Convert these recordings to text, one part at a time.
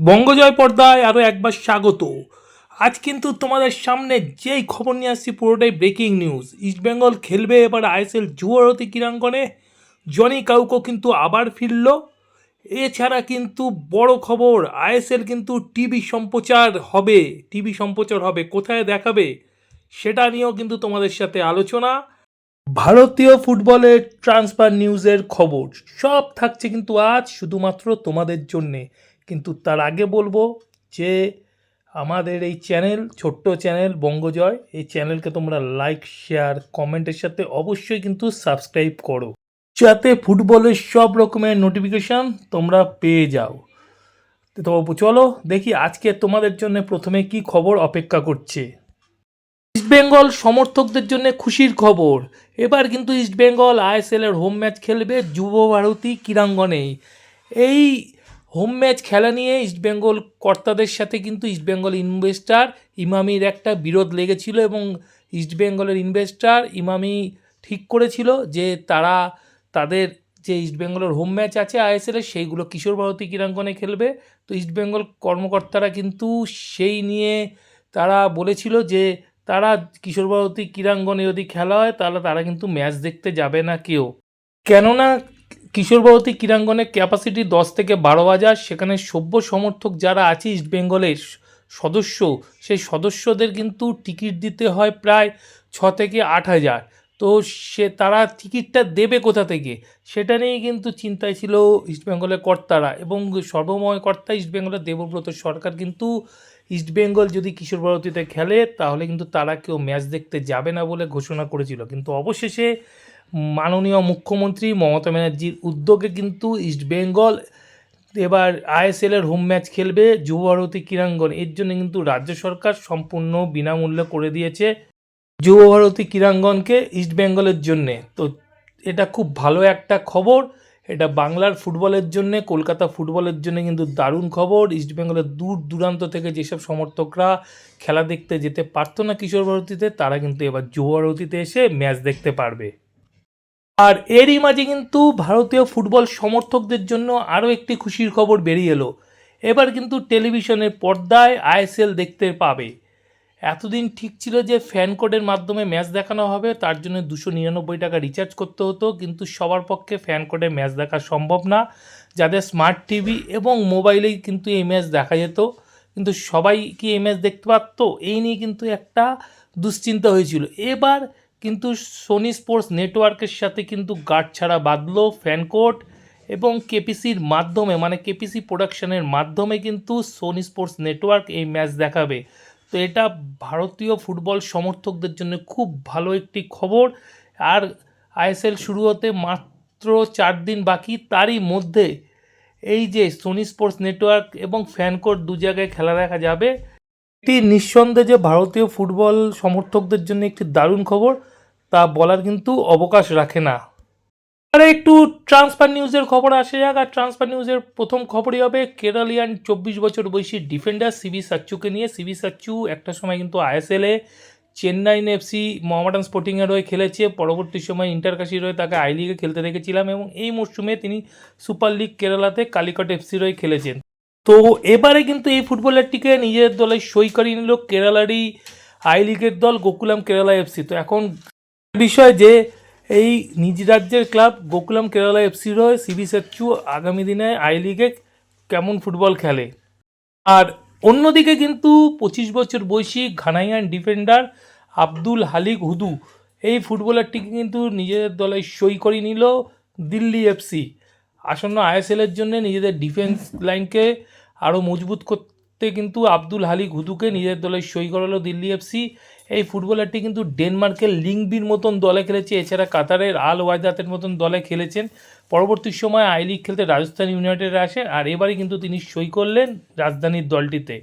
বঙ্গজয় পর্দায় আরও একবার স্বাগত। আজ কিন্তু তোমাদের সামনে যেই খবর নিয়ে আসছি পুরোটাই ব্রেকিং নিউজ ইস্টবেঙ্গল খেলবে এবার আইএসএল যুবরতী ক্রীড়াঙ্গনে। জনি কাউকো কিন্তু আবার ফিরল। এছাড়া কিন্তু বড় খবর আইএসএল কিন্তু টিভি সম্প্রচার হবে। টিভি সম্প্রচার হবে, কোথায় দেখাবে সেটা নিয়েও কিন্তু তোমাদের সাথে আলোচনা। ভারতীয় ফুটবলের ট্রান্সফার নিউজের খবর, সব থাকছে কিন্তু আজ শুধুমাত্র তোমাদের জন্যে। কিন্তু তার আগে বলব যে আমাদের এই চ্যানেল, ছোট্ট চ্যানেল বঙ্গজয়, এই চ্যানেলকে তোমরা লাইক শেয়ার কমেন্টের সাথে অবশ্যই কিন্তু সাবস্ক্রাইব করো। যাতে ফুটবলের সব রকমের নোটিফিকেশান তোমরা পেয়ে যাও। তো চলো দেখি আজকে তোমাদের জন্য প্রথমে কি খবর অপেক্ষা করছে। ইস্টবেঙ্গল সমর্থকদের জন্য খুশির খবর। এবার কিন্তু ইস্টবেঙ্গল আইএসএল এর হোম ম্যাচ খেলবে যুব ভারতী ক্রীড়াঙ্গনে এই হোম ম্যাচ খেলা নিয়ে ইস্টবেঙ্গল কর্তাদের সাথে কিন্তু ইস্টবেঙ্গল ইনভেস্টার ইমামির একটা বিরোধ লেগেছিল এবং ইস্টবেঙ্গলের ইনভেস্টার ইমামি ঠিক করেছিল যে তারা, তাদের যে ইস্টবেঙ্গলের হোম ম্যাচ আছে আইএসএল এর সেইগুলো কিশোর ভারতী ক্রীড়াঙ্গনে খেলবে। তো ইস্টবেঙ্গল কর্মকর্তারা কিন্তু সেই নিয়ে তারা বলেছিল যে তারা কিশোর ভারতী ক্রীড়াঙ্গনে যদি খেলা হয়, তাহলে তারা কিন্তু ম্যাচ দেখতে যাবে না কেউ। কেননা কিশোর ভারতী ক্রীড়াঙ্গনের ক্যাপাসিটি দশ থেকে বারো হাজার, সেখানে সভ্য সমর্থক যারা আছে ইস্টবেঙ্গলের সদস্য, সেই সদস্যদের কিন্তু টিকিট দিতে হয় প্রায় ছ থেকে আট হাজার। তো সে তারা টিকিটটা দেবে কোথা থেকে? সেটা নিয়েই কিন্তু চিন্তায় ছিল ইস্টবেঙ্গলের কর্তারা এবং সর্বময় কর্তা ইস্টবেঙ্গলের দেবব্রত সরকার কিন্তু ইস্টবেঙ্গল যদি কিশোর ভারতীতে খেলে, তাহলে কিন্তু তারা কেউ ম্যাচ দেখতে যাবে না বলে ঘোষণা করেছিল। কিন্তু অবশেষে মাননীয় মুখ্যমন্ত্রী মমতা ব্যানার্জির উদ্যোগে কিন্তু ইস্টবেঙ্গল এবার আইএসএল এর হোম ম্যাচ খেলবে যুবভারতী ক্রীড়াঙ্গন। এর জন্য কিন্তু রাজ্য সরকার সম্পূর্ণ বিনামূল্যে করে দিয়েছে যুবভারতী ক্রীড়াঙ্গনকে ইস্টবেঙ্গলের জন্যে। তো এটা খুব ভালো একটা খবর। এটা বাংলার ফুটবলের জন্য, কলকাতা ফুটবলের জন্য কিন্তু দারুণ খবর। ইস্টবেঙ্গলের দূর দূরান্ত থেকে যেসব সমর্থকরা খেলা দেখতে যেতে পারতো না কিশোর ভারতীতে, তারা কিন্তু এবার যুবভারতীতে এসে ম্যাচ দেখতে পারবে। আর এরই মাঝে কিন্তু ভারতীয় ফুটবল সমর্থকদের জন্য আরও একটি খুশির খবর বেরিয়ে এলো। এবার কিন্তু টেলিভিশনের পর্দায় আইএসএল দেখতে পাবে। এতদিন ঠিক ছিল যে ফ্যান কোডের মাধ্যমে ম্যাচ দেখানো হবে, তার জন্য দুশো নিরানব্বই টাকা রিচার্জ করতে হতো, কিন্তু সবার পক্ষে ফ্যান কোডে ম্যাচ দেখা সম্ভব না। যাদের স্মার্ট টিভি এবং মোবাইলেই কিন্তু এই ম্যাচ দেখা যেত, কিন্তু সবাই কি এই ম্যাচ দেখতে পারতো? এই নিয়ে কিন্তু একটা দুশ্চিন্তা হয়েছিল। এবার কিন্তু সোনি স্পোর্টস নেটওয়ার্কের সাথে কিন্তু গার্ড ছাড়া বাঁধলো ফ্যানকোট এবং কেপিসির মাধ্যমে মানে কেপিসি প্রোডাকশনের মাধ্যমে কিন্তু সোনি স্পোর্টস নেটওয়ার্ক এই ম্যাচ দেখাবে। তো এটা ভারতীয় ফুটবল সমর্থকদের জন্য খুব ভালো একটি খবর। আর আইএসএল শুরু হতে মাত্র চার দিন বাকি, তারই মধ্যে এই যে সোনি স্পোর্টস নেটওয়ার্ক এবং ফ্যানকোট দু জায়গায় খেলা দেখা যাবে। এটি নিঃসন্দেহে ভারতীয় ফুটবল সমর্থকদের জন্য একটি দারুণ খবর, তা বলার কিন্তু অবকাশ রাখে না। আর একটু ট্রান্সফার নিউজের খবর আসে যাক, আর ট্রান্সফার নিউজের প্রথম খবরই হবে কেরালিয়ান চব্বিশ বছর বয়সী ডিফেন্ডার সিবি সাচ্চুকে নিয়ে। সিবি সাচ্চু একটা সময় কিন্তু আইএসএলে চেন্নাইন এফসি মোহামেডান স্পোর্টিংয়ের হয়ে খেলেছে। পরবর্তী সময় ইন্টারকাশির হয়ে তাকে আই লিগে খেলতে দেখেছিলাম এবং এই মরশুমে তিনি সুপার লিগ কেরালাতে কালিকট এফসির হয়ে খেলেছেন। তো এবারে কিন্তু এই ফুটবলারটিকে নিজের দলে সই করিয়ে নিল কেরালারই আই লিগের দল গোকুলাম কেরালা এফসি। তো এখন বিষয় যে এই নিজ রাজ্যের ক্লাব গোকুলাম কেরালা এফসির হয়ে সিবি সাচ্চু আগামী দিনে আই লিগে কেমন ফুটবল খেলে। আর অন্যদিকে কিন্তু পঁচিশ বছর বয়সী Ghanaian defender Abdul Halik Hudu এই ফুটবলারটিকে কিন্তু নিজেদের দলে সই করে নিল দিল্লি এফসি। আসন্ন আইএসএলের জন্য নিজেদের ডিফেন্স লাইনকে আরও মজবুত করতে কিন্তু আব্দুল হালি ঘুদুকে নিজের দলে সই করালো দিল্লি এফসি এই ফুটবলারটি কিন্তু ডেনমার্কের লিংবির মতন দলে খেলেছে, এছাড়া কাতারের আল ওয়াজাতের মতন দলে খেলেছেন। পরবর্তী সময় আই লিগ খেলতে রাজস্থান ইউনাইটেড আসে আর এবারে কিন্তু তিনি সই করলেন রাজধানীর দলটিতে।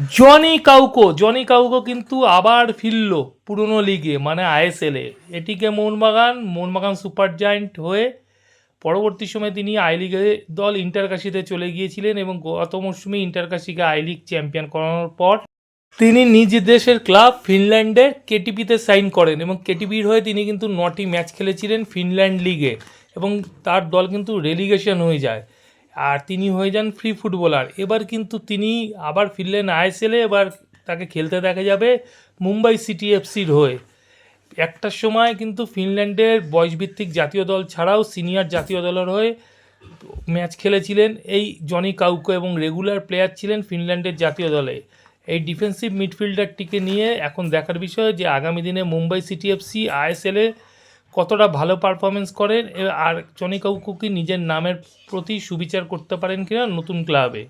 জনি কাউকো জনি কাউকো কিন্তু আবার ফিরল পুরনো লিগে মানে আইএসএলে এটিকে মোহনবাগান মোহনবাগান সুপার জায়েন্ট হয়ে পরবর্তী সময়ে তিনি আই লিগে দল ইন্টারকাশিতে চলে গিয়েছিলেন এবং গত মরশুমে ইন্টারকাশিকে আই লিগ চ্যাম্পিয়ন করানোর পর তিনি নিজ দেশের ক্লাব ফিনল্যান্ডের কেটিপিতে সাইন করেন এবং কেটিপির হয়ে তিনি কিন্তু নটি ম্যাচ খেলেছিলেন ফিনল্যান্ড লিগে এবং তার দল কিন্তু রেলিগেশন হয়ে যায়। আর তিনি হয়ে যান ফ্রি ফুটবলার এবার কিন্তু তিনি আবার ফিরলেন আইএসএলে এবার তাকে খেলতে দেখা যাবে মুম্বাই সিটি এফসির হয়ে। একটার সময় কিন্তু ফিনল্যান্ডের বয়সভিত্তিক জাতীয় দল ছাড়াও সিনিয়র জাতীয় দলের হয়ে ম্যাচ খেলেছিলেন। এই জনি কাউকো এবং রেগুলার প্লেয়ার ছিলেন ফিনল্যান্ডের জাতীয় দলে। এই ডিফেন্সিভ মিডফিল্ডারটিকে নিয়ে এখন দেখার বিষয় যে আগামী দিনে মুম্বাই সিটি এফসি আইএসএলে কতটা ভালো পারফরমেন্স করেন আর জনি কাউকো কি নিজের নামের প্রতি সুবিচার করতে পারেন কিনা নতুন ক্লাবে?